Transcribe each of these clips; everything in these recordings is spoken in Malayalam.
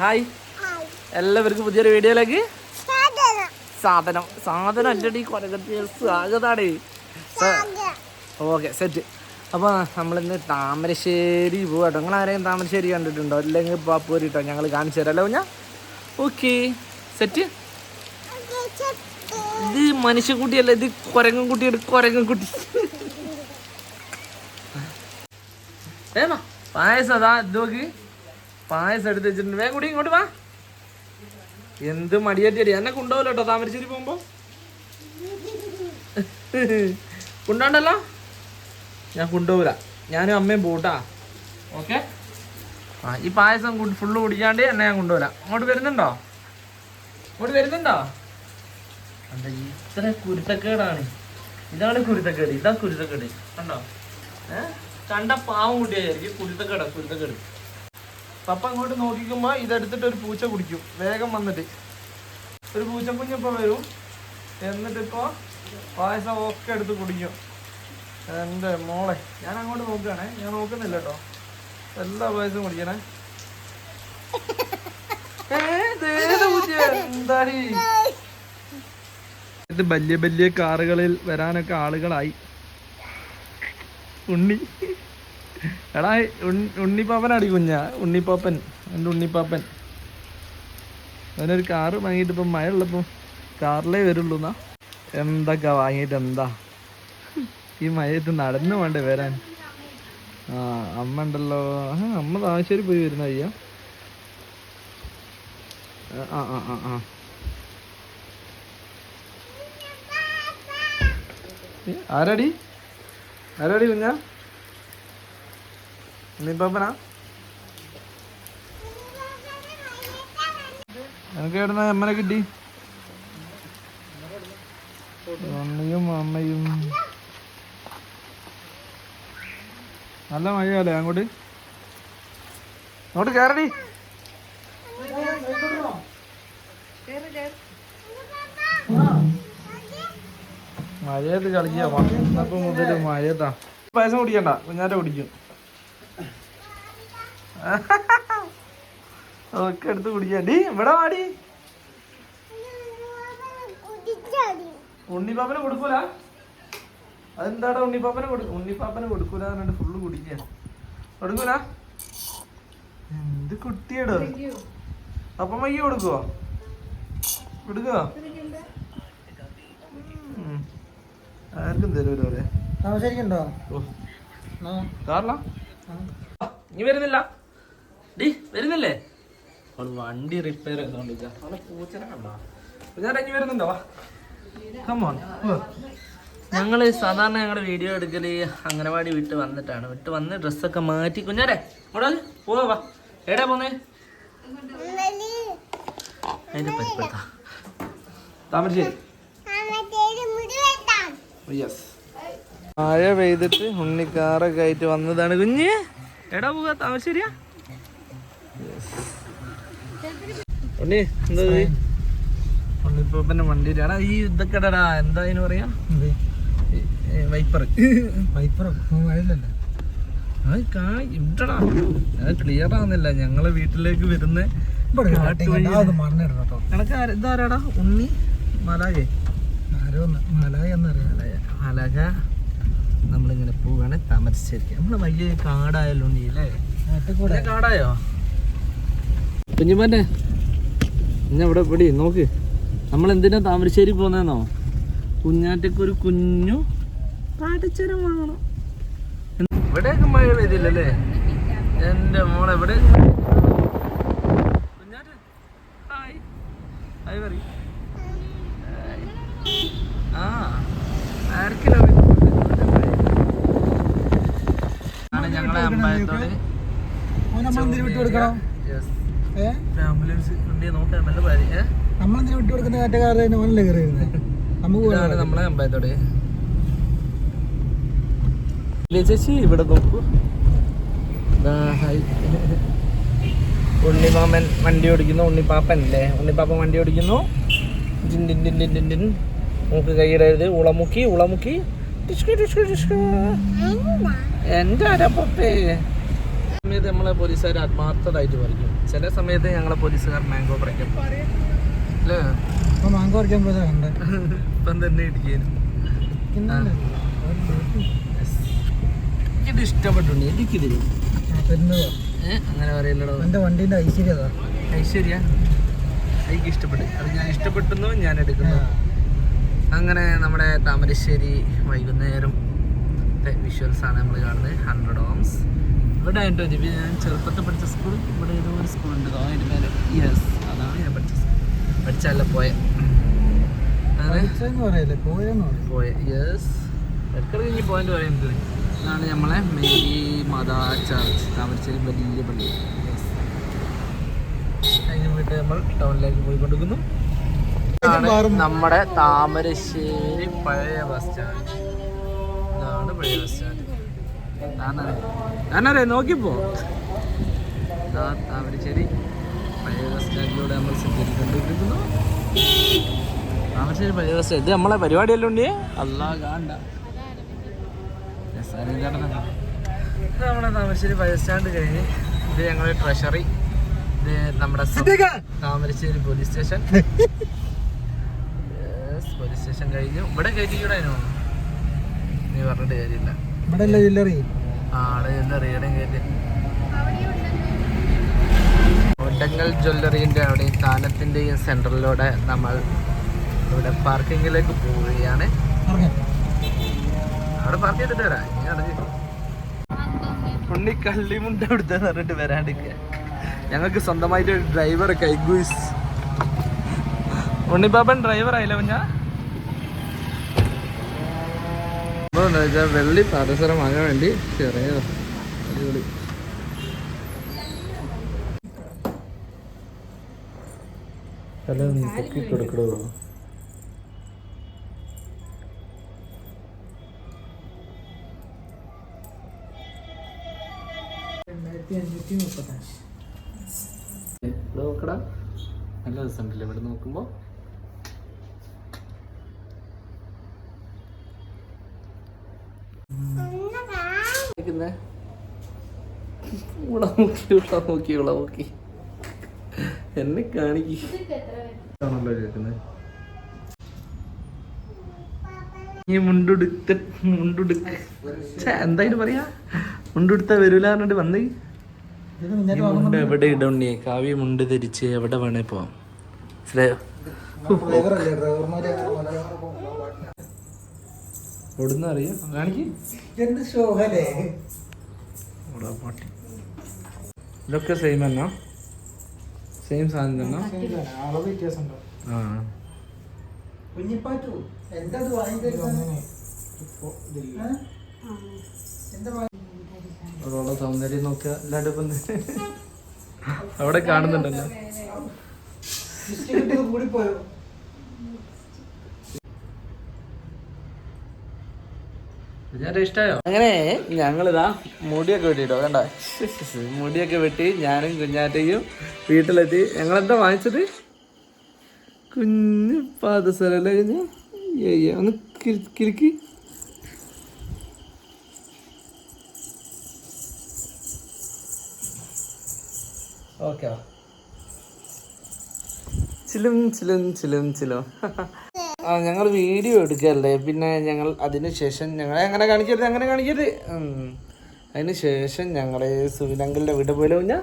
ഹായ്. എല്ലാവർക്കും പുതിയൊരു വീഡിയോയിലേക്ക് സാധനം. സാധനം അല്ലടി കൊരകത്തി സ്വാഗതാണ്. ഓക്കെ സെറ്റ് അപ്പോൾ നമ്മളിന്ന് താമരശ്ശേരി പോകട്ടോ നിങ്ങൾ ആരെയും താമരശ്ശേരി കണ്ടിട്ടുണ്ടോ? അല്ലെങ്കിൽ പാപ്പൂരി ഞങ്ങൾ കാണിച്ചു തരാമല്ലോ ഞാൻ ഓക്കെ സെറ്റ് ഇത് മനുഷ്യക്കുട്ടിയല്ല ഇത് കുരങ്ങൻ കുട്ടിയുടെ കുരങ്ങൻ കുട്ടി ഏമാ പായസം അതാ ഇത് നോക്ക്. പായസം എടുത്ത് വെച്ചിട്ടുണ്ട്. വേഗം കൂടി ഇങ്ങോട്ട് വാ. എന്ത് മടിയേറ്റടി എന്നെ കൊണ്ടുപോകല്ലോ കേട്ടോ താമരശ്ശേരി പോകുമ്പോ. കൊണ്ടോണ്ടല്ലോ ഞാൻ കൊണ്ടുപോകില്ല ഞാനും അമ്മയും പോട്ടാ ഓക്കെ? ആ ഈ പായസം ഫുള്ള് കുടിക്കാണ്ട് എന്നെ ഞാൻ കൊണ്ടുപോകില്ല അങ്ങോട്ട് വരുന്നുണ്ടോ? അങ്ങോട്ട് വരുന്നുണ്ടോ? എന്താ ഇത്ര കുരുത്തക്കേടാണ്. ഇതാണ് കുരുത്തക്കേട്. ഇതാ കുരുത്തക്കേട്. കണ്ടോ? ഏഹ് കണ്ട പാവം കുട്ടിയായിരിക്കും. കുരുത്തക്കേടാ കുരുത്തക്കേട്. പപ്പ അങ്ങോട്ട് നോക്കിക്കുമ്പോ ഇതെടുത്തിട്ട് ഒരു പൂച്ച കുടിക്കും. വേഗം വന്നിട്ട്. ഒരു പൂച്ചക്കുഞ്ഞിപ്പോൾ വരും. എന്നിട്ട് ഇപ്പോ പായസം ഒക്കെ എടുത്ത് കുടിക്കും. എന്റെ മോളെ ഞാൻ അങ്ങോട്ട് നോക്കുകയാണേ. ഞാൻ നോക്കുന്നില്ല കേട്ടോ എല്ലാ പായസവും കുടിക്കണേ. ഇത് വലിയ വലിയ കാറുകളിൽ വരാനൊക്കെ ആളുകളായി. ഉണ്ണി. എടാ ഉണ്ണിപ്പാപ്പൻ ഉണ്ണിപ്പാപ്പനാടി കുഞ്ഞ. ഉണ്ണിപ്പാപ്പൻ. എന്റെ ഉണ്ണിപ്പാപ്പൻ. അവനൊരു കാറ് വാങ്ങിയിട്ട് ഇപ്പം മഴ ഉള്ളപ്പോൾ കാറിലേ വരുള്ളൂ എന്നാ. എന്തൊക്കെ വാങ്ങിയിട്ട് എന്താ? ഈ മഴയത്ത് നടന്നു വേണ്ടേ വരാൻ? ആ അമ്മ ഉണ്ടല്ലോ. അമ്മ താമശ്ശേരി പോയി വരുന്ന അയ്യ ആ ആ ആ ആ ആരാടി? ആരാടി കുഞ്ഞാ? ഉണ്ണിപ്പാപ്പനാ എനിക്ക് എവിടുന്ന അമ്മനെ കിട്ടി? ഉണ്ണിയും അമ്മയും. നല്ല മഴയല്ലേ അങ്ങോട്ട്? അങ്ങോട്ട് കയറടി മഴയത്ത് കളിക്കാ വന്നപ്പോ മുതൽ മഴയത്താ. പായസം കുടിക്കണ്ട കുഞ്ഞാറ്റ കുടിക്കും. ഒക്കെ എടുത്ത് കുടിക്കാൻ ഡീ ഇവിടെ വാടി ഉണ്ണിപ്പാപ്പനെ കൊടുക്കൂല? അതെന്താടാ ഉണ്ണിപ്പാപ്പനെ കൊടു ഉണ്ണിപ്പാപ്പനെ കൊടുക്കൂല എന്നിട്ട് ഫുള്ള് കുടിക്കാൻ കൊടുക്കൂല? എന്ത് കുട്ടിയടോ? അപ്പം മയ്യ കൊടുക്കുവോ? കൊടുക്കുവോ? ആർക്കും തരൂലോ അല്ലേ സംസാരിക്കണ്ടോ കാറില? നീ വരുന്നില്ല. ഡീ വരുന്നില്ലേ? അവൾ വണ്ടി റിപ്പയർ ചെയ്തോണ്ടിരിക്കുക അവളെ പൂച്ചനെ കണ്ടോ. വരുന്നുണ്ടോ? വാ. കമ്മോൺ ഞങ്ങൾ സാധാരണ ഞങ്ങളുടെ വീഡിയോ എടുക്കൽ അംഗനവാടി വിട്ട് വന്നിട്ടാണ്. വിട്ട് വന്ന് ഡ്രസ്സൊക്കെ മാറ്റി. കുഞ്ഞാരെ ഇവിടെ പോവാ വാ. എവിടെയാ പോന്നേ? അതിന്റെ പരിപ്പെടുത്താം താമരശ്ശേരി. യെസ് മഴ പെയ്തിട്ട് ഉണ്ണിക്കാറൊക്കെ ആയിട്ട് വന്നതാണ് കുഞ്ഞ്. എടാ പോകാ താമരശ്ശേരിയാ? ഉണ്ണി എന്താ? വണ്ടി ഈ ഇതൊക്കെ ഇടടാ എന്താ അതിന് പറയാ? വൈപ്പർ വൈപ്പറോ. മഴയില്ലല്ലോ അത് കാ ഇവിടടാ. അത് ക്ലിയർ ആവുന്നില്ല. ഞങ്ങളെ വീട്ടിലേക്ക് വരുന്ന ഇതാരാടാ? ഉണ്ണി മലാകെ ആരോ മലായ എന്നറിയാം. മലക നമ്മളിങ്ങനെ പോവാണ് താമസിച്ചിരിക്കാം നമ്മൾ വലിയ അല്ലേ കാടായോ? കുഞ്ഞുമാന്റെ ഇഞ്ഞ ഇവിടെ ഇവിടെ നോക്ക് നമ്മൾ എന്തിനാ താമരശ്ശേരി പോന്നേന്നോ കുഞ്ഞാറ്റക്ക് ഒരു കുഞ്ഞു പാട്ടിച്ചരം വാങ്ങണം ഇവിടെയൊക്കെ മഴ പെയ്തില്ലല്ലേ എന്റെ മോളെ ഇവിടെ ആ ആർക്കിലോ ഞങ്ങളെ ഏ ആംബുലൻസ് വണ്ടിയെ നോക്കാൻ നല്ല ഏ? നമ്മളെന്തിനു വിട്ടു കൊടുക്കുന്ന കാറ്റക്കാരുടെ ഓനല്ലേ കയറി വരുന്നത് നമുക്ക് നമ്മളെ അമ്പായത്തോട്. ചേച്ചി ഇവിടെ നോക്കൂ. ഉണ്ണിമാമൻ വണ്ടി ഓടിക്കുന്നു ഉണ്ണിപ്പാപ്പൻ അല്ലേ? ഉണ്ണിപ്പാപ്പൻ വണ്ടി ഓടിക്കുന്നു. നമുക്ക് കൈയിടരുത് ഉളമുക്കി ഉളമുക്കി. ടിഷ്കു ടിഷ്കു ടിഷ്കു. എന്റെ അരപ്പുറത്തെ സമയത്ത് നമ്മളെ പോലീസുകാർ ആത്മാർത്ഥമായിട്ട് പറിക്കും ചില സമയത്ത് ഞങ്ങളെ പോലീസുകാർ മാംഗോ പറിക്കും. അല്ലേ? മാങ്കോ പറിക്കാൻ പോയതാണ് ഇപ്പം തന്നെ ഇടിക്കുന്നു. എനിക്കിത് ഇഷ്ടപ്പെട്ടുണ്ട് എനിക്കിത് അങ്ങനെ പറയല്ലടോ. എന്റെ വണ്ടീന്റെ ഐശ്വര്യ ഐശ്വര്യ? എനിക്ക് ഇഷ്ടപ്പെട്ടു. അത് ഞാൻ ഇഷ്ടപ്പെട്ടെന്നു ഞാൻ എടുക്കുന്നു. അങ്ങനെ നമ്മുടെ താമരശ്ശേരി വൈകുന്നേരം വിഷ്വൽസ് ആണ് നമ്മൾ കാണുന്നത്. Hundred ohms. ഇവിടെ ആയിട്ടോ ജിബി. ഞാൻ ചെറുപ്പത്തിൽ പഠിച്ച സ്കൂൾ ഇവിടെ ഏതോ ഒരു സ്കൂളുണ്ട്. ആ അതിന്റെ മേലെ യെസ്. അതാണ് ഞാൻ പഠിച്ച സ്കൂൾ. പഠിച്ചല്ല പോയ. പോയ. യെസ്. ഇടയ്ക്കിടയ്ക്ക് ഇനി പോയിന്റ് പറയുന്നത്. ഇതാണ് നമ്മളെ മേരി മാതാ ചർച്ച് താമരശ്ശേരി വലിയ പള്ളി. കഴിഞ്ഞ അതിന് വേണ്ടി നമ്മൾ ടൗണിലേക്ക് പോയിക്കൊണ്ടിരിക്കുന്നു. കൊടുക്കുന്നു നമ്മുടെ താമരശ്ശേരി പഴയ ബസ് സ്റ്റാൻഡ്. ഇതാണ് പഴയ ബസ് സ്റ്റാൻഡ്. ഞാനറിയാം നോക്കിപ്പോ. താമരശ്ശേരി പഴയ ബസ് സ്റ്റാൻഡിലൂടെ നമ്മൾ സഞ്ചരിക്കൊണ്ടിരിക്കുന്നു താമരശ്ശേരി പഴയ ബസ് ഇത് നമ്മളെ പരിപാടിയെല്ലാം ഉണ്ടേ അല്ലാ കാണ്ട? നമ്മുടെ താമരശ്ശേരി പഴയ സ്റ്റാൻഡ് കഴിഞ്ഞ് ഇത് ഞങ്ങളുടെ ട്രഷറി ഇത് നമ്മുടെ Thamarassery police station police station കഴിഞ്ഞു. ഇവിടെ കയറ്റിക്കൂടായിരുന്നു നീ പറഞ്ഞിട്ട് കാര്യമില്ല. ഇവിടെ അല്ലേ ജില്ലറി ആ അവിടെ എന്താ സെന്ററിലൂടെ കയറ്റി ഒഡങ്ങൽ ജ്വല്ലറിന്റെ അവിടെയും താനത്തിന്റെയും സെന്ററിലൂടെ നമ്മൾ ഇവിടെ പാർക്കിങ്ങിലേക്ക് പോവുകയാണ്. അവിടെ പാർക്ക് ചെയ്തിട്ട് വരാം. ഇനി അറിഞ്ഞു ഉണ്ണി കള്ളിമുണ്ട അവിടുത്തെ പറഞ്ഞിട്ട് വരാണ്ടിരിക്കുക. ഞങ്ങൾക്ക് സ്വന്തമായിട്ട് ഡ്രൈവർ കൈഗൂസ് ഉണ്ണിപ്പാപ്പൻ ഡ്രൈവർ ആയില്ല കുഞ്ഞാ? എന്താ വെച്ചാൽ വെള്ളി പാദസരം വാങ്ങാൻ വേണ്ടി ചെറിയ അടിപൊളി. പൊക്കി കൊടുക്കടോ. നോക്കടാ. നല്ല രസമുണ്ടല്ലേ ഇവിടെ നോക്കുമ്പോ? ഇവിടെ നോക്കി ഇവിടെ നോക്കി ഇവിടെ നോക്കി എന്നെ കാണിക്കാണല്ലോ കേൾക്കുന്നത് ഈ മുണ്ടുടുത്ത മുണ്ടുടുക്ക. ഛെ, എന്തായാലും പറയാ? മുണ്ടുടുത്ത വരൂല പറഞ്ഞിട്ട് വന്ന്. മുണ്ട് എവിടെ ഇടണ്ടേ കാവ്യ മുണ്ട് ധരിച്ച് എവിടെ വേണേ പോവാം. മനസ്സിലായോ. എവിടുന്ന് അറിയാം. കാണിക്ക്. എന്ത് ശോഹലേ ഇവിടെ പാട്ടി ഇതൊക്കെ സെയിം എന്നാ സെയിം സാധനം തന്നെ. അവിടെ ആ. കുഞ്ഞിപ്പാറ്റു എന്താ സൗന്ദര്യം നോക്കുക ഇപ്പം അവിടെ കാണുന്നുണ്ടല്ലോ. കൂടി പോയോ ഞാൻ ഇഷ്ടമായോ അങ്ങനെ ഞങ്ങളിതാ മുടിയൊക്കെ വെട്ടിട്ടോ കണ്ട? മുടിയൊക്കെ വെട്ടി ഞാനും കുഞ്ഞാറ്റയും വീട്ടിലെത്തി. ഞങ്ങളെന്താ വാങ്ങിച്ചത്? കുഞ്ഞു പാദസരല്ലേ കുഞ്ഞ്? ഒന്ന് കിരിക്ക് ഓക്കെ ചിലും ചിലും ചിലും ചിലും. ആ ഞങ്ങൾ വീഡിയോ എടുക്കല്ലേ? പിന്നെ ഞങ്ങൾ അതിന് ശേഷം ഞങ്ങളെ അങ്ങനെ കാണിക്കരുത് അങ്ങനെ കാണിക്കരുത്. അതിന് ശേഷം ഞങ്ങൾ സുവിനങ്കിളിന്റെ വീട്ടിൽ പോയില്ലേ കുഞ്ഞ?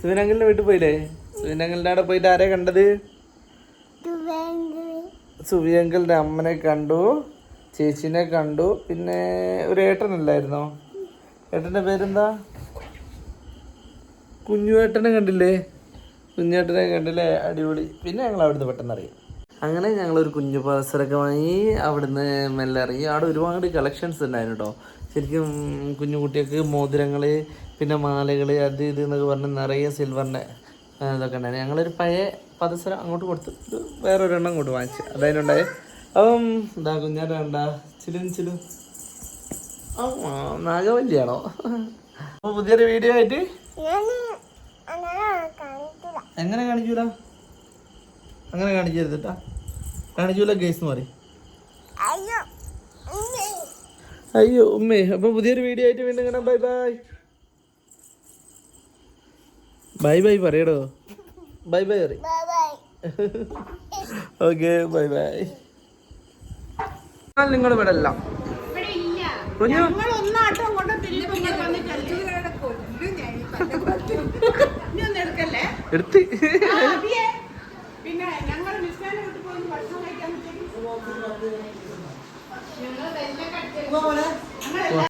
സുവിനങ്കിളിന്റെ വീട്ടിൽ പോയില്ലേ? സുവിനങ്കിളിന്റെ അവിടെ പോയിട്ട് ആരെ കണ്ടത്? സുവിയങ്കലിന്റെ അമ്മനെ കണ്ടു ചേച്ചിനെ കണ്ടു. പിന്നെ ഒരു ഏട്ടനല്ലായിരുന്നോ ഏട്ടന്റെ പേരെന്താ? കുഞ്ഞു ഏട്ടനെ കണ്ടില്ലേ? കുഞ്ഞേട്ടനെ കണ്ടില്ലേ? അടിപൊളി. പിന്നെ ഞങ്ങൾ അവിടുന്ന് പെട്ടെന്ന് അറിയാം അങ്ങനെ ഞങ്ങളൊരു കുഞ്ഞു പാസറൊക്കെ വാങ്ങി അവിടുന്ന് മെല്ലെ ഇറങ്ങി. അവിടെ ഒരുപാട് കളക്ഷൻസ് ഉണ്ടായിരുന്നു കേട്ടോ ശരിക്കും കുഞ്ഞു കുട്ടികൾക്ക് മോതിരങ്ങൾ പിന്നെ മാലകൾ അത് ഇത് എന്നൊക്കെ പറഞ്ഞ് നിറയെ സിൽവറിന്റെ ഇതൊക്കെ ഉണ്ടായിരുന്നു. ഞങ്ങളൊരു പഴയ പദസരം അങ്ങോട്ട് കൊടുത്തു വേറൊരെണ്ണം അങ്ങോട്ട് വാങ്ങിച്ചു. അതായതുണ്ടായി അപ്പം എന്താ കുഞ്ഞാറ്റ കണ്ട. ചിലു ചിലു. ആ നാഗവല്ലിയാണോ? അപ്പോൾ പുതിയൊരു വീഡിയോ ആയിട്ട് എങ്ങനെ കാണിക്കൂല? അങ്ങനെ കാണിക്കരുത് കേട്ടാ കാണിക്കൂല ഗേസ് എന്ന് പറയും. അയ്യോ ഉമ്മേ. അപ്പൊ പുതിയൊരു വീഡിയോ ആയിട്ട് വീണ്ടും കാണാം. ബൈ ബൈ ബൈ ബൈ പറയടോ. ബൈ ബൈ പറ ഓക്കെ ബൈ ബൈ നിങ്ങൾ ഇവിടെ അല്ല. കുഞ്ഞു. എടുത്ത് ആ, അബിയെ, പിന്നെ ഞങ്ങൾ മിസ്സാനെ വീട്ടിൽ പോയി ഭക്ഷണം കഴിക്കാൻ ഞങ്ങൾ